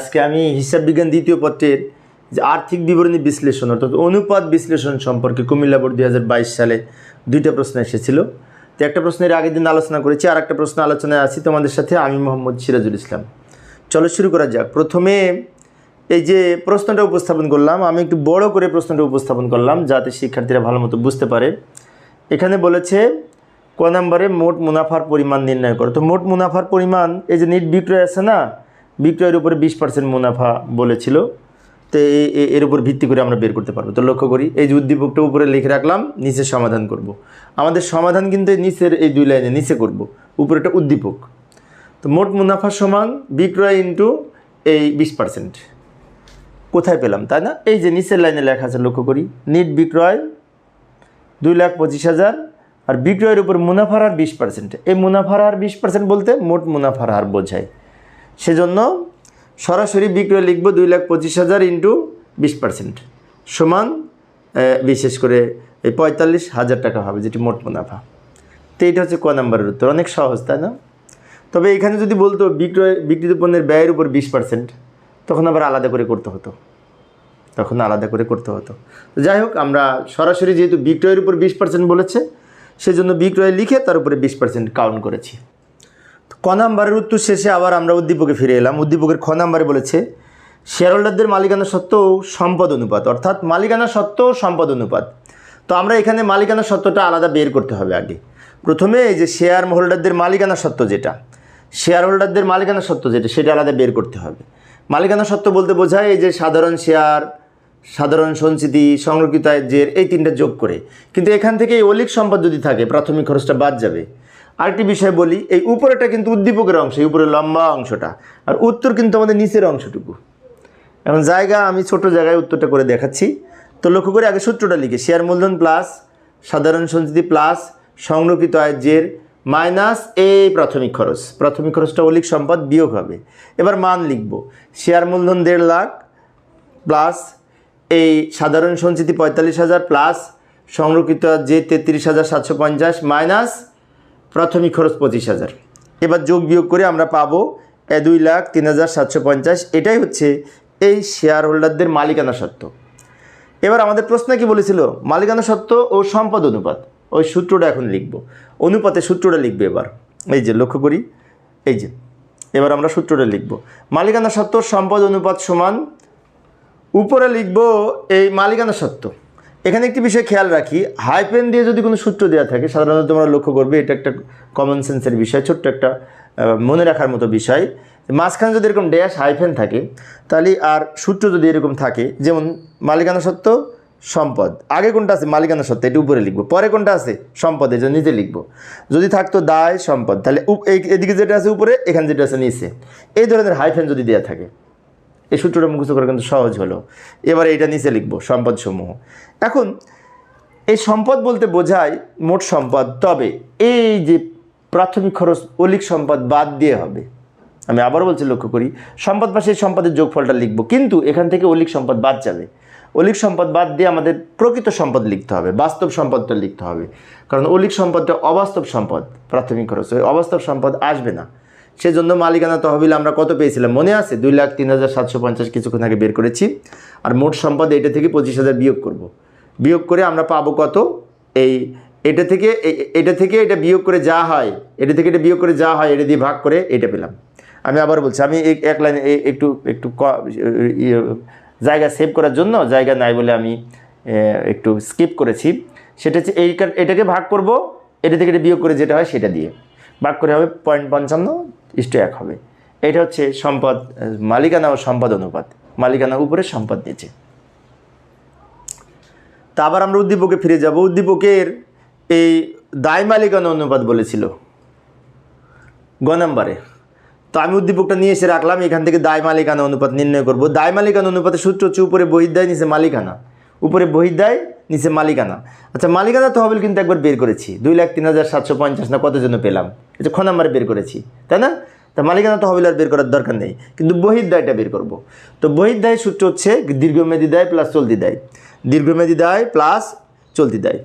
আজকে আমি হিসাব বিজ্ঞান দ্বিতীয় পত্রের যে আর্থিক বিবরণী বিশ্লেষণ, অর্থাৎ অনুপাত বিশ্লেষণ সম্পর্কে কুমিল্লা বোর্ড দুই হাজার বাইশ সালে দুইটা প্রশ্ন এসেছিল। তো একটা প্রশ্নের আগের দিন আলোচনা করেছি, আর একটা প্রশ্ন আলোচনায় আছি তোমাদের সাথে আমি মোহাম্মদ সিরাজুল ইসলাম। চলো শুরু করা যাক। প্রথমে এই যে প্রশ্নটা উপস্থাপন করলাম, আমি একটু বড় করে প্রশ্নটা উপস্থাপন করলাম যাতে শিক্ষার্থীরা ভালো মতো বুঝতে পারে। এখানে বলেছে, ক নম্বরে মোট মুনাফার পরিমাণ নির্ণয় করো। তো মোট মুনাফার পরিমাণ, এই যে নিট বিক্রয় আছে না বিক্রয়ের উপরে বিশ পার্সেন্ট মুনাফা বলেছিল। তো এর উপর ভিত্তি করে আমরা বের করতে পারব। তো লক্ষ্য করি, এই যে উদ্দীপকটা উপরে লিখে রাখলাম, নিচে সমাধান করব। আমাদের সমাধান কিন্তু নিচের, এই দুই লাইনে নিচে করব। উপরেটা উদ্দীপক। তো মোট মুনাফা সমান বিক্রয় ইন্টু এই বিশ পার্সেন্ট কোথায় পেলাম, তাই না? এই যে নিচের লাইনে লেখা আছে, লক্ষ্য করি নিট বিক্রয় দুই লাখ পঁচিশ হাজার আর বিক্রয়ের উপর মুনাফার হার বিশ পার্সেন্ট এই মুনাফার হার বিশ পার্সেন্ট বলতে মোট মুনাফার হার বোঝায়। সেজন্য সরাসরি বিক্রয় লিখব দুই লাখ পঁচিশ হাজার ইন্টু বিশ পার্সেন্ট সমান বিশেষ করে এই পঁয়তাল্লিশ হাজার টাকা হবে, যেটি মোট মুনাফা। তো এইটা হচ্ছে ক নাম্বারের উত্তর। অনেক সহজ, তাই না? তবে এখানে যদি বলতো বিক্রয়, বিক্রিত পণ্যের ব্যয়ের উপর বিশ পার্সেন্ট, তখন আবার আলাদা করে করতে হতো। তখন আলাদা করে করতে হতো। যাই হোক, আমরা সরাসরি যেহেতু বিক্রয়ের উপর বিশ পার্সেন্ট বলেছে, সেজন্য বিক্রয় লিখে তার উপরে বিশ পার্সেন্ট কাউন্ট করেছি। ক নাম্বারের উত্তর শেষে আবার আমরা উদ্দীপকে ফিরে এলাম। উদ্দীপকের খ নাম্বারে বলেছে শেয়ার হোল্ডারদের মালিকানা সত্ত্বেও সম্পদ অনুপাত। অর্থাৎ মালিকানা সত্ত্বেও সম্পদ অনুপাত। তো আমরা এখানে মালিকানা সত্ত্বটা আলাদা বের করতে হবে আগে। প্রথমে এই যে শেয়ার হোল্ডারদের মালিকানা সত্ত্ব যেটা শেয়ার হোল্ডারদের মালিকানা সত্ত্ব যেটা, সেটা আলাদা বের করতে হবে। মালিকানা সত্ত্ব বলতে বোঝায় এই যে সাধারণ শেয়ার, সাধারণ সঞ্চিতি, সংরক্ষিত আয়ের এই তিনটা যোগ করে। কিন্তু এখান থেকে এই অলিক সম্পদ যদি থাকে, প্রাথমিক খরচটা বাদ যাবে। আরেকটি বিষয় বলি, এই উপরেটা কিন্তু উদ্দীপকের অংশ, এই উপরে লম্বা অংশটা। আর উত্তর কিন্তু আমাদের নিচের অংশটুকু। এখন জায়গা আমি ছোট জায়গায় উত্তরটা করে দেখাচ্ছি। তো লক্ষ্য করে আগে সূত্রটা লিখে। শেয়ার মূলধন প্লাস সাধারণ সঞ্চিতি প্লাস সংরক্ষিত আয়ের জের মাইনাস এই প্রাথমিক খরচ। প্রাথমিক খরচটা অলিক সম্পদ, বিয়োগ হবে। এবার মান লিখব। শেয়ার মূলধন দেড় লাখ প্লাস এই সাধারণ সঞ্চিতি পঁয়তাল্লিশ হাজার প্লাস সংরক্ষিত যে তেত্রিশ হাজার সাতশো পঞ্চাশ মাইনাস প্রাথমিক খরচ পঁচিশ হাজার। এবার যোগ বিয়োগ করে আমরা পাবো দুই লাখ তিন হাজার সাতশো পঞ্চাশ। এটাই হচ্ছে এই শেয়ার হোল্ডারদের মালিকানা সত্ত্ব। এবার আমাদের প্রশ্নে কি বলেছিল? মালিকানা সত্ত্ব ও সম্পদ অনুপাত। ওই সূত্রটা এখন লিখব। অনুপাতে সূত্রটা লিখবে এবার। এই যে, লক্ষ্য করি। এই যে, এবার আমরা সূত্রটা লিখব। মালিকানা সত্ত্ব, সম্পদ অনুপাত সমান। উপরে লিখব এই মালিকানা সত্ত্ব। এখানে একটি বিষয় খেয়াল রাখি হাইপেন দিয়ে যদি কোনো সূত্র দেওয়া থাকে, সাধারণত তোমরা লক্ষ্য করবে, এটা একটা কমন সেন্সের বিষয়, ছোট্ট একটা মনে রাখার মতো বিষয়। মাঝখানে যদি এরকম ড্যাশ হাইফেন থাকে, তাহলে আর সূত্র যদি এরকম থাকে, যেমন মালিকানা সত্ত্ব সম্পদ। আগে কোনটা আছে? মালিকানা সত্ত্ব এটা উপরে লিখব। পরে কোনটা আছে? সম্পদ এটা নিচে লিখব। যদি থাকতো দায়, সম্পদ, তাহলে এদিকে যেটা আছে উপরে, এখানে যেটা আছে নিচে। এই ধরনের হাইফেন যদি দেওয়া থাকে এই সূত্রটা মুখস্থ করা কিন্তু সহজ হলো। এবারে এটা নিচে লিখব, সম্পদসমূহ। এখন, এই সম্পদ বলতে বোঝায় মোট সম্পদ, তবে এই যে প্রাথমিক খরচ, অলিক সম্পদ বাদ দিয়ে হবে। আমি আবার বলছি, লক্ষ্য করি, সম্পদ পাশে এই সম্পদের যোগফলটা লিখব, কিন্তু এখান থেকে অলিক সম্পদ বাদ যাবে। অলিক সম্পদ বাদ দিয়ে আমাদের প্রকৃত সম্পদ লিখতে হবে, বাস্তব সম্পদটা লিখতে হবে। কারণ অলিক সম্পদটা অবাস্তব সম্পদ, প্রাথমিক খরচ, ওই অবাস্তব সম্পদ আসবে না। সেজন্য মালিকানা তহবিল আমরা কত পেয়েছিলাম? মনে আছে? দুই লাখ তিন হাজার সাতশো পঞ্চাশ কিছুক্ষণ আগে বের করেছি। আর মোট সম্পদ এটা থেকে পঁচিশ হাজার বিয়োগ করব। বিয়োগ করে আমরা পাবো কত? এই এটা থেকে এটা থেকে এটা বিয়োগ করে যা হয়, এটা থেকে এটা বিয়োগ করে যা হয়, এটা দিয়ে ভাগ করে এটা পেলাম। আমি আবার বলছি, আমি এক- লাইনে একটু একটু জায়গা সেভ করার জন্য জায়গা নাই বলে আমি একটু স্কিপ করেছি। সেটা হচ্ছে এই এটাকে ভাগ করব, এটা থেকে এটা বিয়োগ করে যেটা হয় সেটা দিয়ে। ভাগ করে হবে পয়েন্ট পঞ্চান্ন ইষ্ট এক হবে। এটা হচ্ছে সম্পদ, মালিকানা ও সম্পদ অনুপাত। মালিকানা উপরে সম্পদ নিচে। তা আবার আমরা উদ্দীপকে ফিরে যাব। উদ্দীপকের এই দায় মালিকানা অনুপাত বলেছিল। গ নাম্বারে, তো আমি উদ্দীপকটা নিয়ে এসে রাখলাম, এখান থেকে দায় মালিকানা অনুপাত নির্ণয় করব। দায় মালিকানা অনুপাতের সূত্র হচ্ছে উপরে বহির্দায়, নিচে মালিকানা। উপরে বহির্দায় নিচে মালিকানা। আচ্ছা মালিকানা তহবিল কিন্তু একবার বের করেছি। দুই লাখ তিন হাজার সাতশো পঞ্চাশ না কত জন্য পেলাম। এটা খ নাম্বারে বের করেছি, তাই না? তা মালিকানা তহবিল আর বের করার দরকার নেই। কিন্তু বহির্দায়টা বের করব। তো বহির্দায় সূত্র হচ্ছে দীর্ঘমেয়াদী দায় প্লাস চলতি দায়। দীর্ঘমেয়াদী দায় প্লাস চলতি দায়।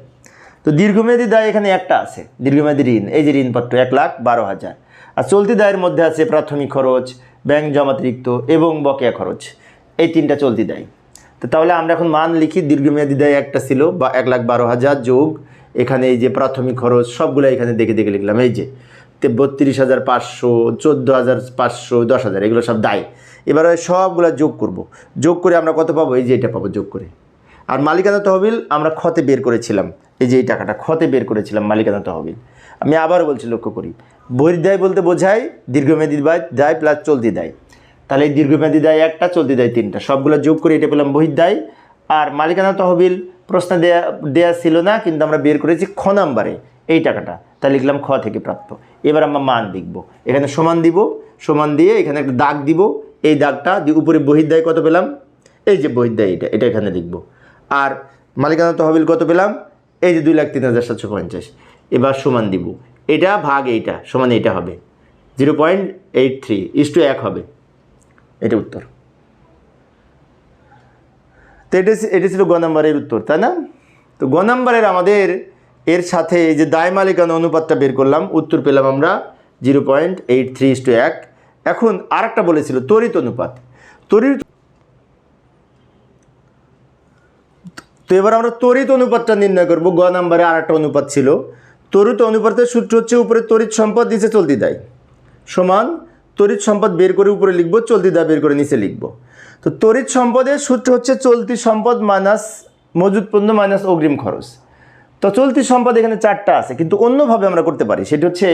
তো দীর্ঘমেয়াদী দায় এখানে একটা আছে, দীর্ঘমেয়াদী ঋণ। এই যে ঋণপত্র, এক লাখ বারো হাজার। আর চলতি দায়ের মধ্যে আছে প্রাথমিক খরচ, ব্যাংক জমাতিরিক্ত এবং বকেয়া খরচ। এই তিনটা চলতি দেয়। তো তাহলে আমরা এখন মান লিখি, দীর্ঘমেয়াদী দেয় একটা ছিল, বা এক লাখ বারো হাজার যোগ, এখানে এই যে প্রাথমিক খরচ সবগুলো এখানে দেখে দেখে লিখলাম, এই যে, তে বত্রিশ হাজার পাঁচশো, চোদ্দ হাজার পাঁচশো, দশ হাজার, এগুলো সব দায়। এবারে সবগুলো যোগ করব। যোগ করে আমরা কত পাবো? এই যে এটা পাবো যোগ করে। আর মালিকানা তহবিল আমরা খতে বের করেছিলাম। এই যে এই টাকাটা খতে বের করেছিলাম মালিকানা তহবিল। আমি আবার বলছি লক্ষ্য করি। বহির্দায় বলতে বোঝায়, দীর্ঘমেয়াদী দায় প্লাস চলতি দায়। তাহলে এই দীর্ঘমেয়াদী দায় একটা, চলতি দায় তিনটা। সবগুলো যোগ করে এটা পেলাম বহির্দায়। আর মালিকানা তহবিল প্রশ্ন দেয়া দেয়া ছিল না, কিন্তু আমরা বের করেছি খ নাম্বারে, এই টাকাটা। তা লিখলাম খ থেকে প্রাপ্ত। এবার আমরা মান লিখব। এখানে সমান দিব, সমান দিয়ে এখানে একটা দাগ দিব। এই দাগটা দিয়ে উপরে বহির্দায় কত পেলাম? এই যে বহির্দায় এটা এটা এখানে লিখব। আর মালিকানা তহবিল কত পেলাম? এই যে দুই লাখ তিন হাজার সাতশো পঞ্চাশ। এবার সমান দিব। এটা ভাগ এইটা, সমান এইটা হবে। Zero point eight three, is to এক হবে। এটা উত্তর। তো এটা এটি ছিল গ নাম্বারের উত্তর, তাই না? তো গ নাম্বারের আমাদের এর সাথে যে দায় মালিকানা অনুপাতটা বের করলাম, উত্তর পেলাম আমরা zero point eight three two এক। এখন আর একটা বলেছিল, তড়িৎ অনুপাত। তড়িৎ তো এবার আমরা তড়িৎ অনুপাতটা নির্ণয় করব, গ নাম্বারে আর একটা অনুপাত ছিল। তড়িৎ অনুপাতের সূত্র হচ্ছে উপরে তড়িৎ সম্পদ নিচে চলতি দেয়। সমান তড়িৎ সম্পদ বের করে উপরে লিখব, চলতি দেয় বের করে নিচে লিখব। তো তড়িৎ সম্পদের সূত্র হচ্ছে চলতি সম্পদ মাইনাস মজুদ পণ্য মাইনাস অগ্রিম খরচ। তো চলতি সম্পদ এখানে চারটা আছে, কিন্তু অন্যভাবে আমরা করতে পারি। সেটি হচ্ছে,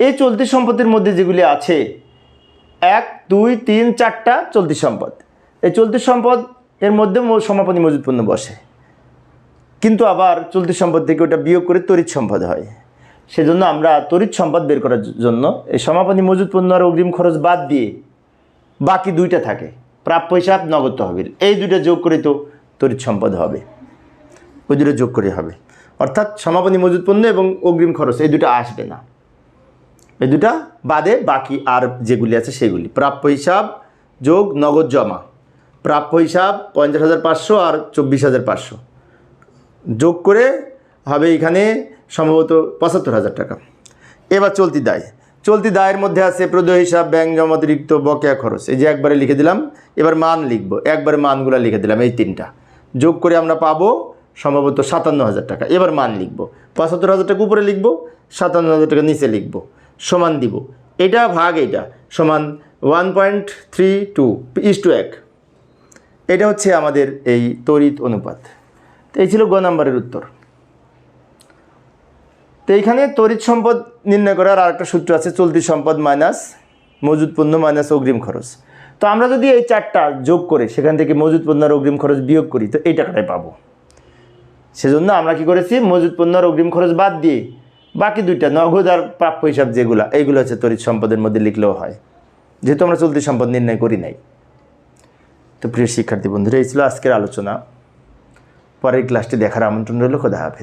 এই চলতি সম্পদের মধ্যে যেগুলি আছে, এক, দুই, তিন, চারটা চলতি সম্পদ। এই চলতি সম্পদ এর মধ্যে সমাপনী মজুদ পণ্য বসে। কিন্তু আবার চলতি সম্পদ থেকে ওটা বিয়োগ করে তড়িৎ সম্পদ হয়। সেজন্য আমরা তড়িৎ সম্পদ বের করার জন্য এই সমাপনী মজুদ পণ্য আর অগ্রিম খরচ বাদ দিয়ে বাকি দুইটা থাকে। প্রাপ্য হিসাব, নগদ তহবিল। এই দুইটা যোগ করে তো তড়িৎ সম্পদ হবে। ওই দুটো যোগ করে হবে। অর্থাৎ সমাপনী মজুদ পণ্য এবং অগ্রিম খরচ, এই দুটো আসবে না। এই দুটা বাদে বাকি আর যেগুলি আছে সেগুলি। প্রাপ্য হিসাব, যোগ, নগদ জমা। প্রাপ্য হিসাব পঞ্চাশ হাজার পাঁচশো আর চব্বিশ হাজার পাঁচশো। যোগ করে হবে এখানে সম্ভবত পঁচাত্তর হাজার টাকা। এবার চলতি দায়। চলতি দায়ের মধ্যে আছে প্রদেয় হিসাব, ব্যাংক জমা অতিরিক্ত বকেয়া খরচ। এই যে একবারে লিখে দিলাম, এবার মান লিখব। একবারে মানগুলো লিখে দিলাম, এই তিনটা। যোগ করে আমরা পাবো সম্ভবত সাতান্ন হাজার টাকা। এবার মান লিখব। পঁচাত্তর হাজার টাকা উপরে লিখব, সাতান্ন হাজার টাকা নিচে লিখব। সমান দিব। এটা ভাগ এটা সমান one point three two, is to এক। এটা হচ্ছে আমাদের এই তড়িৎ অনুপাত। তো এই ছিল গ নাম্বারের উত্তর। তো এইখানে তড়িৎ সম্পদ নির্ণয় করার আর একটা সূত্র আছে, চলতি সম্পদ মাইনাস মজুদ পণ্য মাইনাস অগ্রিম খরচ। তো আমরা যদি এই চারটা যোগ করে সেখান থেকে মজুদ পণ্য আর অগ্রিম খরচ বিয়োগ করি, তো এই টাকাটাই পাবো। সেজন্য আমরা কি করেছি, মজুদ পণ্য আর অগ্রিম খরচ বাদ দিয়ে বাকি দুইটা, নগদ আর প্রাপ্য হিসাব যেগুলো, এইগুলো হচ্ছে তড়িৎ সম্পদের মধ্যে লিখলেও হয়। যেহেতু আমরা চলতি সম্পদ নির্ণয় করি নাই। তো প্রিয় শিক্ষার্থী বন্ধুরা, এই ছিল আজকের আলোচনা। পরের ক্লাসটি দেখার আমন্ত্রণ রইল, খোদা হাফেজ।